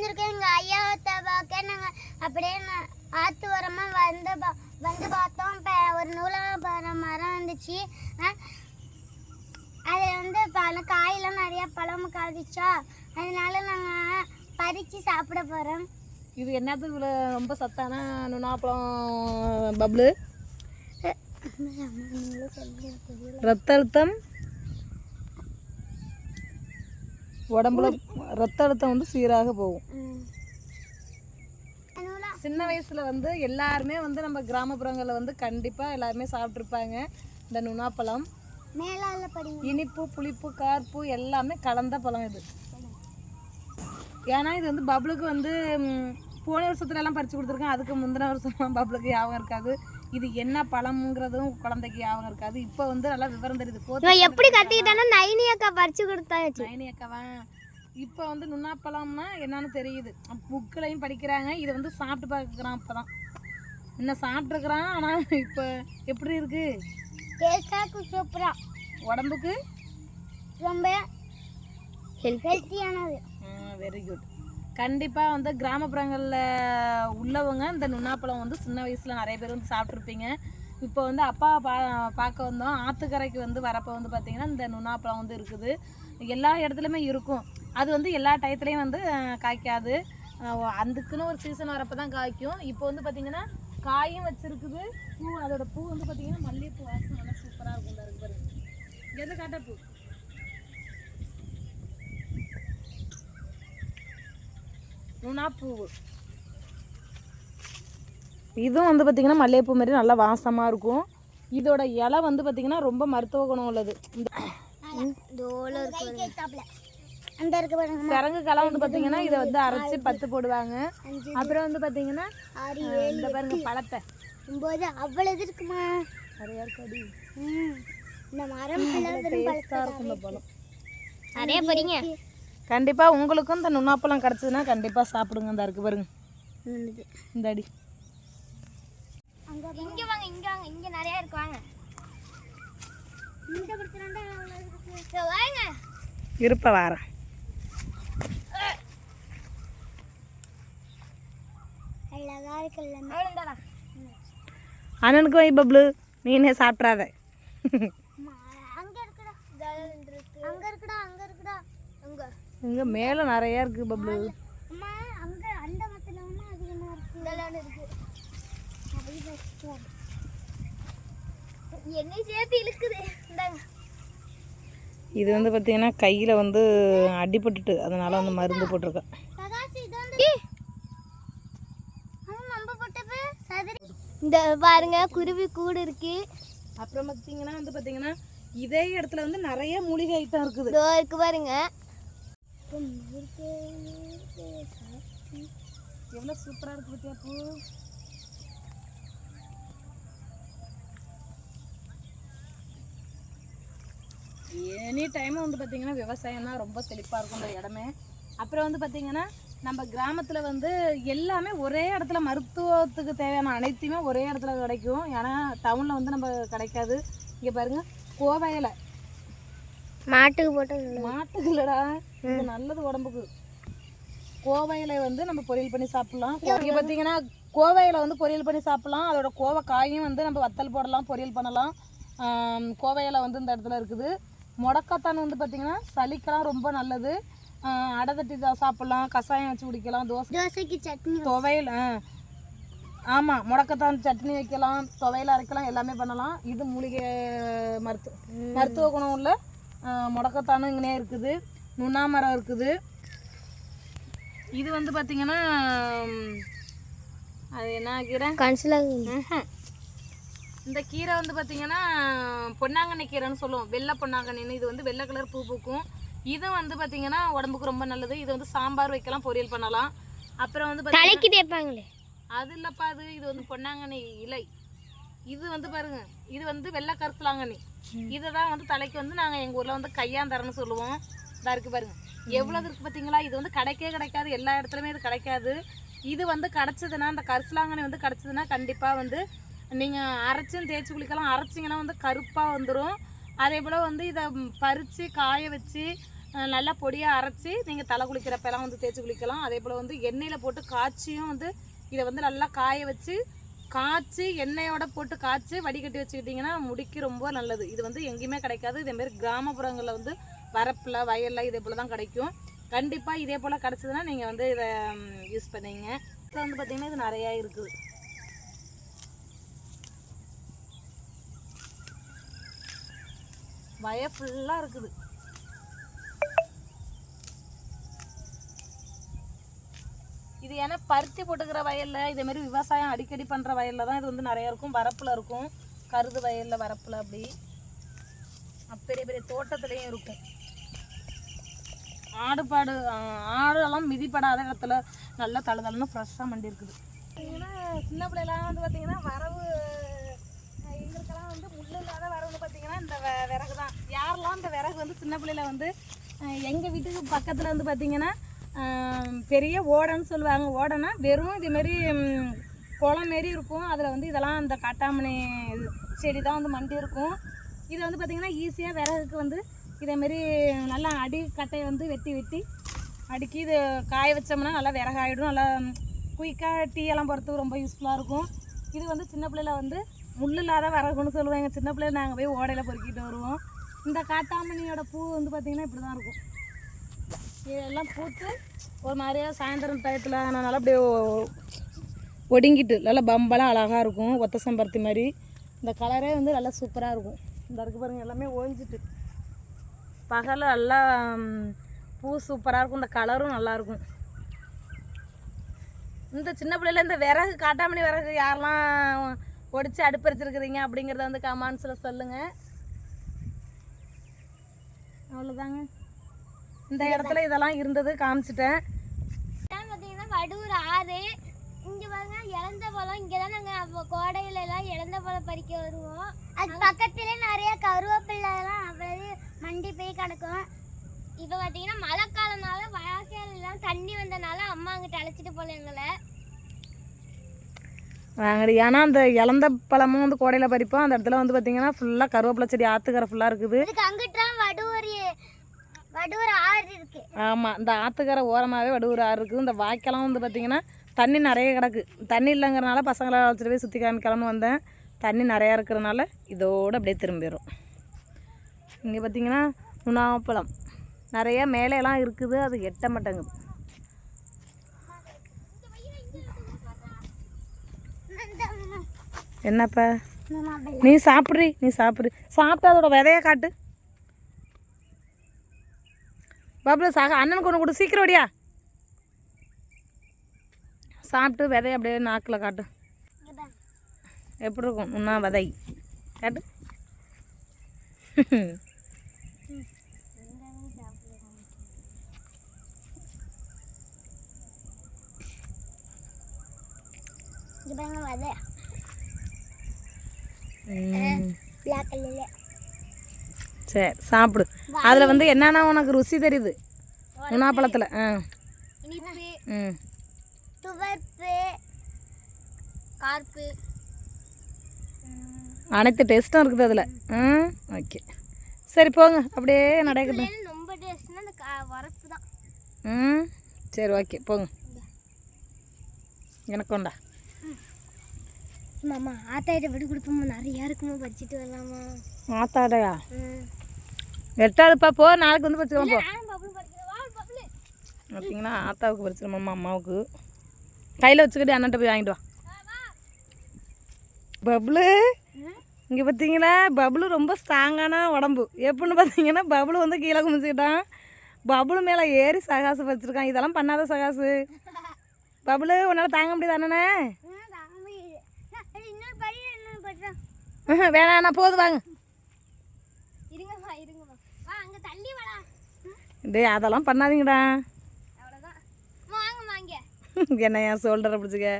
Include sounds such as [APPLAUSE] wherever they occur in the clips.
வந்திருக்கோம் எங்க ஐயாவத்தை பார்க்க நாங்க அப்படியே ஆத்து ஓரமா வந்து வந்து பார்த்தோம் இப்போ ஒரு நூலாபர மரம் வந்துச்சு அதில் வந்து பல காயெல்லாம் நிறைய பழம் காய்ச்சா அதனால நாங்கள் பறித்து சாப்பிட போகிறோம் இது என்னது இவ்வளோ ரொம்ப சத்தான நுணாப்பழம் பப்ளு ரத்த அழுத்தம் உடம்புல ரத்த அழுத்தம் வந்து சீராக போகும். சின்ன வயசுல வந்து எல்லாருமே வந்து நம்ம கிராமப்புறங்களில் வந்து கண்டிப்பாக எல்லாருமே சாப்பிட்ருப்பாங்க இந்த நுணாப்பழம் இனிப்பு புளிப்பு கார்ப்பு எல்லாமே கலந்த பழம் இது. ஏன்னா இது வந்து பப்ளுக்கு வந்து போன வருஷத்துல எல்லாம் பறிச்சு கொடுத்துருக்கேன். அதுக்கு முந்தின வருஷம் பப்ளுக்கு ஞாபகம் இருக்காது. இது என்ன பழம்ங்கிறதும் குழந்தைக்கு ஞாபகம் இருக்காது. இப்போ வந்து நல்லா விவரம் தெரியுது. இவன் எப்படி கத்திக்கிட்டானா நைனி அக்கா பறிச்சு கொடுத்தாச்சு நயனி அக்காவா இப்போ வந்து நுண்ணாப்பழம்னா என்னன்னு தெரியுது. புக்கிலையும் படிக்கிறாங்க. இதை வந்து சாப்பிட்டு பார்க்குறான் இப்போ தான் இன்னும் சாப்பிட்ருக்குறான் ஆனால் இப்போ எப்படி இருக்கு? டேஸ்டாக்கு சூப்பரா உடம்புக்கு? ரொம்ப ஹெல்த்தியானது வெரி குட் கண்டிப்பாக வந்து கிராமப்புறங்களில் உள்ளவங்க இந்த நுண்ணாப்பழம் வந்து சின்ன வயசில் நிறைய பேர் வந்து சாப்பிட்ருப்பீங்க இப்போ வந்து அப்பா பா பார்க்க வந்தோம். ஆற்றுக்கரைக்கு வந்து வரப்போ வந்து பார்த்திங்கன்னா இந்த நுண்ணாப்பழம் வந்து இருக்குது. எல்லா இடத்துலையுமே இருக்கும். அது வந்து எல்லா டயத்துலேயும் வந்து காய்க்காது. அதுக்குன்னு ஒரு சீசன் வரப்போ தான் காய்க்கும். இப்போ வந்து பார்த்திங்கன்னா காயும் வச்சுருக்குது. பூ அதோட பூ வந்து பார்த்திங்கன்னா மல்லிகைப்பூ வாசம் நல்லா சூப்பராக இருக்கும் இந்த இருக்கு பாருங்க எது காட்டப்பூ. நுணாப்பூவு இதுவும் வந்து பார்த்திங்கன்னா மல்லிகைப்பூ மாதிரி நல்லா வாசமாக இருக்கும். இதோட இலை வந்து பார்த்திங்கன்னா ரொம்ப மருத்துவ குணம் உள்ளது. இந்த சரங்கு களை வந்து பார்த்திங்கன்னா இதை வந்து அரைச்சி பத்து போடுவாங்க. அப்புறம் வந்து பார்த்திங்கன்னா இந்த பாருங்க பழத்தை. ஒன்பது அவ்வளவு இருக்குமா? நிறையா இருக்கடி ம். இந்த மரம் இருக்கும் இந்த பழம். நிறைய போறீங்க கண்டிப்பாக உங்களுக்கும் இந்த நுண்ணாப்பழம் கிடச்சதுன்னா கண்டிப்பாக சாப்பிடுங்க. இந்த இருக்கு பாருங்க. இந்த அடி அங்க இங்க வாங்க இங்க வாங்க இங்க நிறைய இருக்கு வாங்க. இருப்ப வாரேன் அண்ணனுக்கு வை பப்ளு நீனே சாப்பிட்றாத. இங்கே மேலே நிறையா இருக்குது பப்ளு இது வந்து பார்த்தீங்கன்னா கையில் வந்து அடிபட்டுட்டு அதனால் வந்து மருந்து போட்டிருக்கேன். இந்த பாருங்க குருவி கூடு இருக்கு. அப்புறம் பார்த்தீங்கன்னா வந்து பார்த்தீங்கன்னா இதே இடத்துல வந்து நிறைய மூலிகை ஐட்டம் இருக்குது. இருக்கு பாருங்க. எவ்வளோ சூப்பராக இருக்கு பார்த்தியா பூ? எனி டைமும் வந்து பார்த்தீங்கன்னா விவசாயம் தான் ரொம்ப செழிப்பாக இருக்கும் இந்த இடமே. அப்புறம் வந்து பார்த்தீங்கன்னா நம்ம கிராமத்தில் வந்து எல்லாமே ஒரே இடத்துல மருத்துவத்துக்கு தேவையான அனைத்தையுமே ஒரே இடத்துல கிடைக்கும். ஏன்னா டவுனில் வந்து நம்ம கிடைக்காது. இங்கே பாருங்க கோவையில் மாட்டுக்கு போட்டு மாட்டுக்கு இல்லடா. இது நல்லது உடம்புக்கு. கோவை இலை வந்து நம்ம பொரியல் பண்ணி சாப்பிடலாம். இங்கே பார்த்தீங்கன்னா கோவை இலை வந்து பொரியல் பண்ணி சாப்பிடலாம். அதோட கோவை காயும் வந்து நம்ம வத்தல் போடலாம் பொரியல் பண்ணலாம். ஆம், கோவை இலை வந்து இந்த இடத்துல இருக்குது. முடக்கத்தான் வந்து பார்த்தீங்கன்னா சளிக்கெல்லாம் ரொம்ப நல்லது. அடை தட்டி சாப்பிடலாம் கஷாயம் வச்சு குடிக்கலாம் தோசை தோசைக்கு சட்னி துவையல் ஆமாம் முடக்கத்தான் சட்னி வைக்கலாம் துவையல் அரைக்கலாம் எல்லாமே பண்ணலாம். இது மூலிகை மருத்துவ மருத்துவ குணம் உள்ள முடக்கத்தானும் இங்கனே இருக்குது. நுண்ணாமரம் இருக்குது. இது வந்து பார்த்தீங்கன்னா அது என்ன கீரை? கன்சிலாக ம்ஹும். இந்த கீரை வந்து பார்த்தீங்கன்னா பொன்னாங்கண்ணி கீரைன்னு சொல்லுவோம். வெள்ளை பொன்னாங்கண்ணின்னு. இது வந்து வெள்ளை கலர் பூ பூக்கும். இது வந்து பார்த்தீங்கன்னா உடம்புக்கு ரொம்ப நல்லது. இது வந்து சாம்பார் வைக்கலாம் பொரியல் பண்ணலாம். அப்புறம் வந்து தலைக்கு தேய்ப்பாங்களே. அது இல்லப்பா அது இது வந்து பொன்னாங்கண்ணி இலை. இது வந்து பாருங்க. இது வந்து வெள்ளை கரிசலாங்கண்ணி. இதை தான் வந்து தலைக்கு வந்து நாங்கள் எங்கள் ஊரில் வந்து கையாந்தரன்னு சொல்லுவோம். இதா இருக்கு பாருங்க. எவ்வளவு இருக்கு பார்த்தீங்களா இது வந்து கிடைக்கவே கிடைக்காது. எல்லா இடத்துலையுமே இது கிடைக்காது. இது வந்து கிடச்சதுன்னா இந்த கரிசலாங்கண்ணி வந்து கிடச்சதுன்னா கண்டிப்பாக வந்து நீங்கள் அரைச்சும் தேய்ச்சி குளிக்கலாம். அரைச்சிங்கன்னா வந்து கருப்பாக வந்துடும் அதே போல் வந்து இதை பறித்து காய வச்சு நல்லா பொடியாக அரைச்சி நீங்கள் தலை குளிக்கிறப்பெல்லாம் வந்து தேய்ச்சி குளிக்கலாம். அதே போல் வந்து எண்ணெயில் போட்டு காய்ச்சியும் வந்து இதை வந்து நல்லா காய வச்சு காய்ச்சி எண்ணெயோட போட்டு காய்ச்சி வடிகட்டி வச்சுக்கிட்டிங்கன்னா முடிக்கு ரொம்ப நல்லது. இது வந்து எங்கேயுமே கிடைக்காது. இதேமாரி கிராமப்புறங்களில் வந்து வரப்பில் வயலில் இதே போல் தான் கிடைக்கும். கண்டிப்பாக இதே போல் கிடச்சதுன்னா நீங்கள் வந்து இதை யூஸ் பண்ணீங்க. இப்போ வந்து பார்த்திங்கன்னா இது நிறையா இருக்குது வய ஃபுல்லாக இருக்குது. இது ஏன்னா பருத்தி போட்டுக்கிற வயலில் இதே மாதிரி விவசாயம் அடிக்கடி பண்ணுற வயலில் தான் இது வந்து நிறைய இருக்கும். வரப்பில் இருக்கும். கருது வயலில் வரப்பில் அப்படி பெரிய பெரிய தோட்டத்துலேயும் இருக்கும். ஆடு பாடு ஆடெல்லாம் மிதிப்படாத இடத்துல நல்லா தள ஃப்ரெஷ்ஷாக மண்டி இருக்குது. பார்த்தீங்கன்னா சின்ன பிள்ளைலாம் வந்து பார்த்தீங்கன்னா வரவு எங்களுக்கெல்லாம் வந்து முள்ளு இல்லாத வரவுன்னு பார்த்தீங்கன்னா இந்த விறகு தான் யாரெல்லாம் இந்த விறகு வந்து சின்ன பிள்ளையில வந்து எங்கள் வீட்டுக்கு பக்கத்தில் வந்து பார்த்தீங்கன்னா பெரிய ஓடைன்னு சொல்லுவாங்க. ஓடைனா வெறும் இதேமாரி குளம் மாரி இருக்கும். அதில் வந்து இதெல்லாம் அந்த காட்டாமணி செடி தான் வந்து மண்டி இருக்கும். இது வந்து பார்த்திங்கன்னா ஈஸியாக விறகுக்கு வந்து இதேமாரி நல்லா அடி கட்டையை வந்து வெட்டி வெட்டி அடுக்கி இது காய வச்சோம்னா நல்லா விறகாயிடும். நல்லா குயிக்காக டீ எல்லாம் போகிறதுக்கு ரொம்ப யூஸ்ஃபுல்லாக இருக்கும். இது வந்து சின்ன பிள்ளையில வந்து முள் இல்லாத விறகுன்னு சொல்லுவாங்க. சின்ன பிள்ளையில நாங்கள் போய் ஓடையில் பொறுக்கிட்டு வருவோம். இந்த காட்டாமணியோட பூ வந்து பார்த்திங்கன்னா இப்படி தான் இருக்கும். இதெல்லாம் பூத்து ஒரு மாதிரியா சாயந்தரம் டயத்தில் நல்லா அப்படியே ஒடுங்கிட்டு நல்லா பம்பெல்லாம் அழகாக இருக்கும். ஒத்த சம்பருத்தி மாதிரி. இந்த கலரே வந்து நல்லா சூப்பராக இருக்கும். இந்த இருக்கு பாருங்கள் எல்லாமே ஓஞ்சிட்டு. பகல் நல்லா பூ சூப்பராக இருக்கும். இந்த கலரும் நல்லாயிருக்கும் இந்த சின்ன பிள்ளையில இந்த விறகு காட்டாமணி விறகு யாரெல்லாம் ஒடிச்சு அடுப்பரிச்சிருக்கிறீங்க அப்படிங்கிறத வந்து கமெண்ட்ஸில் சொல்லுங்கள் அவ்வளோதாங்க இந்த இடத்துல இதெல்லாம் இருந்தது காமிச்சிட்டேன். இதான் பார்த்தீங்கன்னா வடூர் ஆறு. இங்க பாருங்க இழந்த பழம். இங்க தான் நாங்க அப்போ கோடையில எல்லாம் இழந்த பழம் பறிக்க வருவோம். அது பக்கத்துல நிறைய கருவேப்பிலை எல்லாம் அப்படியே மண்டி போய் கிடக்கும். இப்போ பார்த்தீங்கன்னா மழை காலனால வாய்க்கால் எல்லாம் தண்ணி வந்தனால அம்மா அங்கிட்ட அழைச்சிட்டு போல எங்களை. வாங்கடி. ஏன்னா அந்த இளந்த பழமும் வந்து கோடையில் பறிப்போம். அந்த இடத்துல வந்து பார்த்தீங்கன்னா ஃபுல்லாக கருவேப்பிலை செடி ஆற்றுக்கரை ஃபுல்லாக இருக்குது. இதுக்கு அங்கிட்டு தான் வடூர் ஆமாம் இந்த ஆற்றுக்கரை ஓரமாகவே வடுவூர் ஆறு இருக்குது. இந்த வாய்க்கெல்லாம் வந்து பார்த்திங்கன்னா தண்ணி நிறைய கிடக்கு. தண்ணி இல்லைங்கிறனால பசங்களை அழைச்சிட்டு போய் சுற்றி காமிக்கலாம்னு வந்தேன். தண்ணி நிறையா இருக்கிறனால இதோடு அப்படியே திரும்பிடும் இங்கே பார்த்திங்கன்னா உணாப்பழம் நிறைய மேலேலாம் இருக்குது. அது எட்ட மாட்டேங்குது. என்னப்பா? நீ சாப்பிட்றி நீ சாப்பிட்றி. சாப்பிட்டு அதோட விதைய காட்டு. பாபுல சாக அண்ணனுக்கு ஒன்று கொடு சீக்கிரம் ஓடியா சாப்பிட்டு விதைய அப்படியே நாக்கில் காட்டு. எப்படி இருக்கும் உன்னா விதை. காட்டு. பாருங்க வதை. பிளாக் கல்லில் சரி சாப்பிடு. அதில் வந்து என்னென்ன உனக்கு ருசி தெரியுது. உணாப்பழத்தில் ஆ. ம். துவர்ப்பு கார்ப்பு. அனைத்து டேஸ்ட்டும் இருக்குது அதில். ம் ஓகே. சரி போங்க. அப்படியே நடக்கட்டும் ரொம்ப டேஸ்ட்னா அந்த கா- வரப்பு தான். ம் சரி ஓகே. போங்க. எனக்கு கொண்டா மாமா ஆத்தாயிட்ட விட்டு கொடுப்போமா நிறையா இருக்குமா பறிச்சிட்டு வரலாமா? ஆத்தாடையா? ம். வெட்டாதுப்பா போ நாளைக்கு வந்து பறிச்சுக்கலாம் போ. பார்த்தீங்கன்னா ஆத்தாவுக்கு பறிச்சிடமாம்மா அம்மாவுக்கு. கையில் வச்சுக்கிட்டு அண்ணன்ட்ட போய் வாங்கிட்டு வா. பப்ளு இங்கே பார்த்தீங்களா பப்ளு ரொம்ப ஸ்ட்ராங்கான உடம்பு. எப்படின்னு பார்த்தீங்கன்னா பப்ளு வந்து கீழே குமிச்சுக்கிட்டான். பப்ளு மேலே ஏறி சகாசு வச்சுருக்கான். இதெல்லாம் பண்ணாத சகாசு. பப்ளு உன்னால் தாங்க முடியாது அண்ணனே. வேணாம் போதும் வாங்க. டேய் அதெல்லாம் பண்ணாதீங்கடா. [LAUGHS] என்ன என் சோல்டரை பிடிச்சிக்க.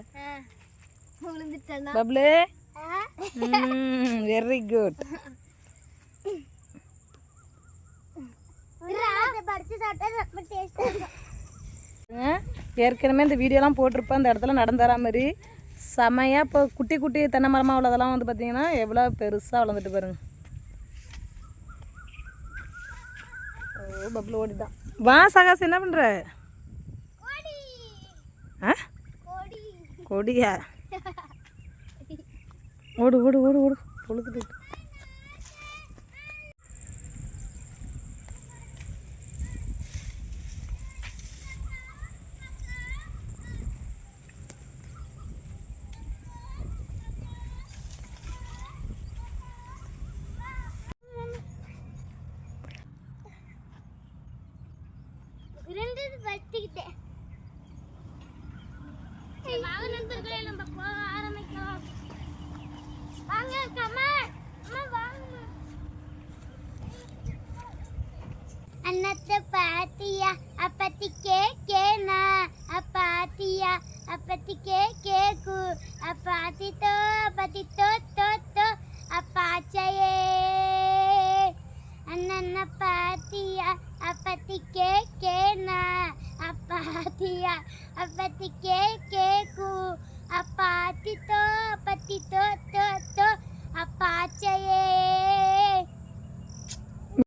பப்ளு? வெரி குட் ஏற்கனவே இந்த வீடியோலாம் போட்டிருப்பேன். அந்த இடத்துல நடந்து வரா மாதிரி. செமையாக இப்போ குட்டி குட்டி தென்னை மரமாக உள்ளதெல்லாம் வந்து பார்த்தீங்கன்னா எவ்வளோ பெருசாக வளர்ந்துட்டு பாருங்க. ஓ பப்பில் ஓடிட்டான் வா சகாஸ் என்ன பண்ணுற கோடி. ஆ? கோடி. கொடியா? ஓடு ஓடு ஓடு ஓடு. பொழுது இருந்தது வச்சுக்கிட்டேன் வாங்க நண்பர்களே நம்ம போக ஆரம்பிக்கலாம். வாங்க கமா அம்மா வாங்க. அன்னத்தை பாத்தியா? அப்பத்தி கேக்கேனா அப்பாத்தியா? அப்பத்தி கேக்கேக்கு அப்பாத்தி தோ அப்பத்தி தோ தோ. தோ அப்பாச்சையே. அண்ணன பாத்தியா? அப்பத்தி கேக்கேனா அப்பாத்தியா அப்பத்தி கேக்கேக்கு அப்பாத்தி தோ அப்பத்தி தோ தோ தோ அப்பாச்சையே.